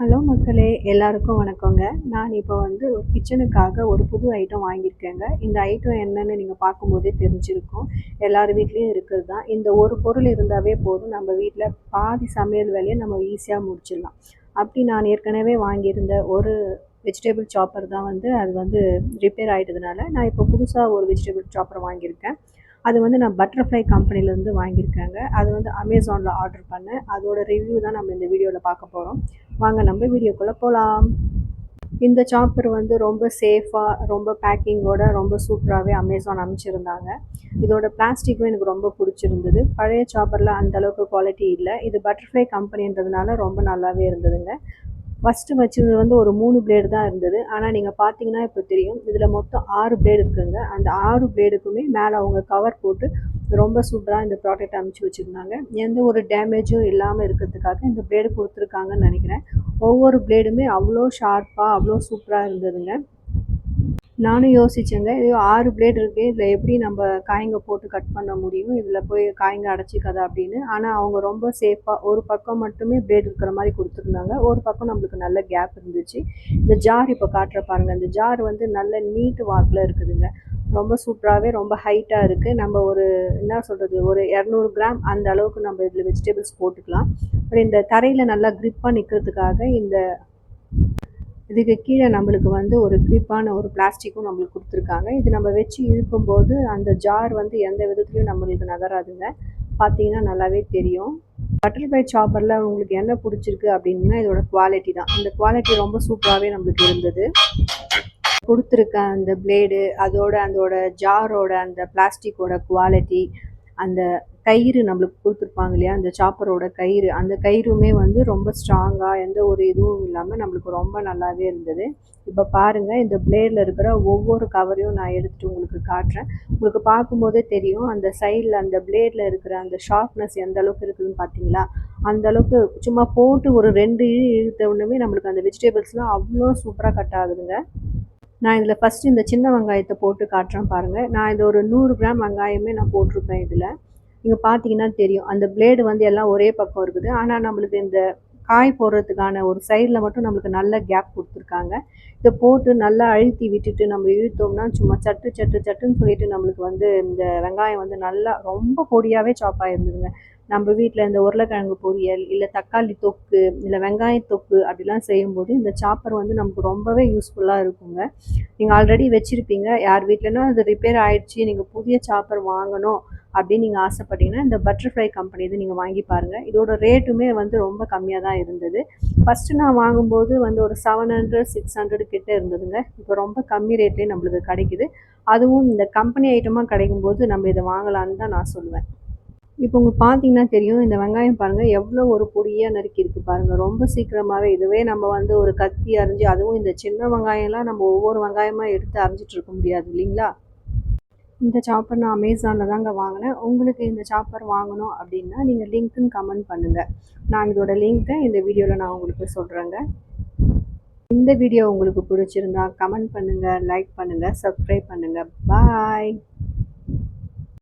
Hello மக்களே எல்லாருக்கும் வணக்கங்க. நான் இப்போ வந்து ஒரு கிச்சனுக்காக ஒரு புது ஐட்டம் வாங்கியிருக்கேங்க. இந்த ஐட்டம் என்னன்னு நீங்கள் பார்க்கும்போதே தெரிஞ்சிருக்கும். எல்லார் வீட்லேயும் இருக்கிறது தான். இந்த ஒரு பொருள் இருந்தாவே போதும். நம்ம வீட்டில் பாதி சமையல் வேலையை நம்ம ஈஸியாக முடிச்சிடலாம். அப்படி நான் ஏற்கனவே வாங்கியிருந்த ஒரு வெஜிடபிள் சாப்பர் தான் வந்து அது வந்து ரிப்பேர் ஆகிட்டதுனால நான் இப்போ புதுசாக ஒரு வெஜிடபிள் சாப்பர் வாங்கியிருக்கேன். அது வந்து நான் பட்டர்ஃப்ளை கம்பெனிலேருந்து வாங்கியிருக்கேங்க. அது வந்து அமேசானில் ஆர்டர் பண்ணேன். அதோட ரிவ்யூ தான் நம்ம இந்த வீடியோவில் பார்க்க போகிறோம் வாங்க நம்ம வீடியோக்குள்ளே போகலாம் இந்த சாப்பர் வந்து ரொம்ப சேஃபாக ரொம்ப பேக்கிங்கோட ரொம்ப சூப்பராகவே அமேசான் அமைச்சிருந்தாங்க இதோட பிளாஸ்டிக்கும் எனக்கு ரொம்ப பிடிச்சிருந்தது. பழைய சாப்பரில் அந்தளவுக்கு குவாலிட்டி இல்லை. இது பட்டர்ஃப்ளை கம்பெனின்றதுனால ரொம்ப நல்லாவே இருந்ததுங்க. ஃபஸ்ட்டு வச்சது வந்து ஒரு மூணு பிளேடு தான் இருந்தது. ஆனால் நீங்கள் பார்த்தீங்கன்னா இப்போ தெரியும் இதில் மொத்தம் ஆறு பிளேடு இருக்குங்க. அந்த ஆறு பிளேடுக்குமே மேலே அவங்க கவர் போட்டு ரொம்ப சூப்பராக இந்த ப்ராடக்ட் அமைச்சு வச்சுருந்தாங்க. எந்த ஒரு டேமேஜும் இல்லாமல் இருக்கிறதுக்காக இந்த பிளேடு கொடுத்துருக்காங்கன்னு நினைக்கிறேன். ஒவ்வொரு பிளேடுமே அவ்வளோ ஷார்ப்பாக அவ்வளோ சூப்பராக இருந்ததுங்க. நானும் யோசித்தேங்க இது ஆறு பிளேட் இருக்குது இதில் எப்படி நம்ம காய்ங்க போட்டு கட் பண்ண முடியும்? இதில் போய் காய்ங்க அடைச்சிக்காதா அப்படின்னு. ஆனால் அவங்க ரொம்ப சேஃபாக ஒரு பக்கம் மட்டுமே பிளேட் இருக்கிற மாதிரி கொடுத்துருந்தாங்க. ஒரு பக்கம் நம்மளுக்கு நல்ல கேப் இருந்துச்சு. இந்த ஜார் இப்போ காட்டுற பாருங்கள் இந்த ஜார் வந்து நல்ல நீட்டு வாக்கில் இருக்குதுங்க. ரொம்ப சூப்பராகவே ரொம்ப ஹைட்டாக இருக்குது நம்ம ஒரு என்ன சொல்கிறது ஒரு இரநூறு கிராம் அந்த அளவுக்கு நம்ம இதில் வெஜிடபிள்ஸ் போட்டுக்கலாம். அப்புறம் இந்த தரையில் நல்லா க்ரிப்பாக நிற்கிறதுக்காக இந்த இதுக்கு கீழே நம்மளுக்கு வந்து ஒரு க்ரிப்பான ஒரு பிளாஸ்டிக்கும் நம்மளுக்கு கொடுத்துருக்காங்க. இது நம்ம வச்சு இழுக்கும்போது அந்த ஜார் வந்து எந்த விதத்துலையும் நம்மளுக்கு நகராதுங்க. பார்த்தீங்கன்னா நல்லாவே தெரியும். பட்டர்ஃப்ளை சாப்பரில் உங்களுக்கு என்ன பிடிச்சிருக்கு அப்படின்னா இதோட குவாலிட்டி தான். இந்த குவாலிட்டி ரொம்ப சூப்பராகவே நம்மளுக்கு இருந்தது. கொடுத்துருக்க அந்த பிளேடு அதோட அதோட ஜாரோட அந்த பிளாஸ்டிக்கோட குவாலிட்டி அந்த கயிறு நம்மளுக்கு கொடுத்துருப்பாங்க இல்லையா? அந்த சாப்பரோட கயிறு. அந்த கயிறுமே வந்து ரொம்ப ஸ்ட்ராங்காக எந்த ஒரு இதுவும் இல்லாமல் நம்மளுக்கு ரொம்ப நல்லாவே இருந்தது. இப்போ பாருங்கள் இந்த பிளேடில் இருக்கிற ஒவ்வொரு கவரையும் நான் எடுத்துகிட்டு உங்களுக்கு காட்டுறேன். உங்களுக்கு பார்க்கும்போதே தெரியும் அந்த சைடில் அந்த பிளேடில் இருக்கிற அந்த ஷார்ப்னஸ் எந்த அளவுக்கு இருக்குதுன்னு பார்த்தீங்களா? அந்த அளவுக்கு சும்மா போட்டு ஒரு ரெண்டு இழு இழுத்த உடனே நம்மளுக்கு அந்த வெஜிடபிள்ஸ்லாம் அவ்வளோ சூப்பராக கட் ஆகுதுங்க. நான் இதில் ஃபஸ்ட்டு இந்த சின்ன வெங்காயத்தை போட்டு காட்டுறேன் பாருங்கள் நான் இதில் ஒரு நூறு கிராம் வெங்காயமே நான் போட்டிருப்பேன் இதில். நீங்கள் பார்த்தீங்கன்னா தெரியும். அந்த பிளேடு வந்து எல்லாம் ஒரே பக்கம் இருக்குது. ஆனால் நம்மளுக்கு இந்த காய் போடுறதுக்கான ஒரு சைடில் மட்டும் நம்மளுக்கு நல்ல கேப் கொடுத்துருக்காங்க. இதை போட்டு நல்லா அழுத்தி விட்டுட்டு நம்ம இழுத்தோம்னா சும்மா சட்டு சட்டு சட்டுன்னு சொல்லிட்டு நம்மளுக்கு வந்து இந்த வெங்காயம் வந்து நல்லா ரொம்ப பொடியாகவே சாப் ஆகிருந்ததுங்க நம்ம வீட்டில் இந்த உருளைக்கிழங்கு பொரியல் இல்லை தக்காளி தொக்கு இல்லை வெங்காய தொக்கு அப்படிலாம் செய்யும்போது இந்த சாப்பர் வந்து நமக்கு ரொம்பவே யூஸ்ஃபுல்லாக இருக்குங்க. நீங்கள் ஆல்ரெடி வச்சுருப்பீங்க. யார் வீட்டிலனா அது ரிப்பேர் ஆகிடுச்சி நீங்கள் புதிய சாப்பர் வாங்கணும். அப்படின்னு நீங்கள் ஆசைப்பட்டீங்கன்னா இந்த பட்டர்ஃப்ளை கம்பெனி இது நீங்கள் வாங்கி பாருங்கள் இதோட ரேட்டுமே வந்து ரொம்ப கம்மியாக தான் இருந்தது. ஃபஸ்ட்டு நான் வாங்கும்போது வந்து ஒரு செவன் ஹண்ட்ரட் சிக்ஸ் ஹண்ட்ரட் கிட்டே இருந்ததுங்க. இப்போ ரொம்ப கம்மி ரேட்லேயே நம்மளுக்கு கிடைக்குது. அதுவும் இந்த கம்பெனி ஐட்டமாக கிடைக்கும்போது நம்ம இதை வாங்கலான்னு தான் நான் சொல்லுவேன். இப்போ உங்களுக்கு பார்த்தீங்கன்னா தெரியும் இந்த வெங்காயம் பாருங்கள் எவ்வளோ ஒரு பொடியாக நறுக்கி இருக்குது பாருங்கள் ரொம்ப சீக்கிரமாகவே இதுவே நம்ம வந்து ஒரு கத்தி அரிஞ்சு அதுவும் இந்த சின்ன வெங்காயம்லாம் நம்ம ஒவ்வொரு வெங்காயமாக எடுத்து அரிஞ்சிட்டு இருக்க முடியாது இல்லைங்களா? இந்த சாப்பர் நான் அமேசானில் தாங்க வாங்கினேன். உங்களுக்கு இந்த சாப்பர் வாங்கணும் அப்படின்னா நீங்கள் லிங்க்குன்னு கமெண்ட் பண்ணுங்கள் நான் இதோட லிங்க்கை இந்த வீடியோவில் நான் உங்களுக்கு சொல்கிறேங்க இந்த வீடியோ உங்களுக்கு பிடிச்சிருந்தா கமெண்ட் பண்ணுங்கள் லைக் பண்ணுங்கள் சப்ஸ்கிரைப் பண்ணுங்கள் பாய்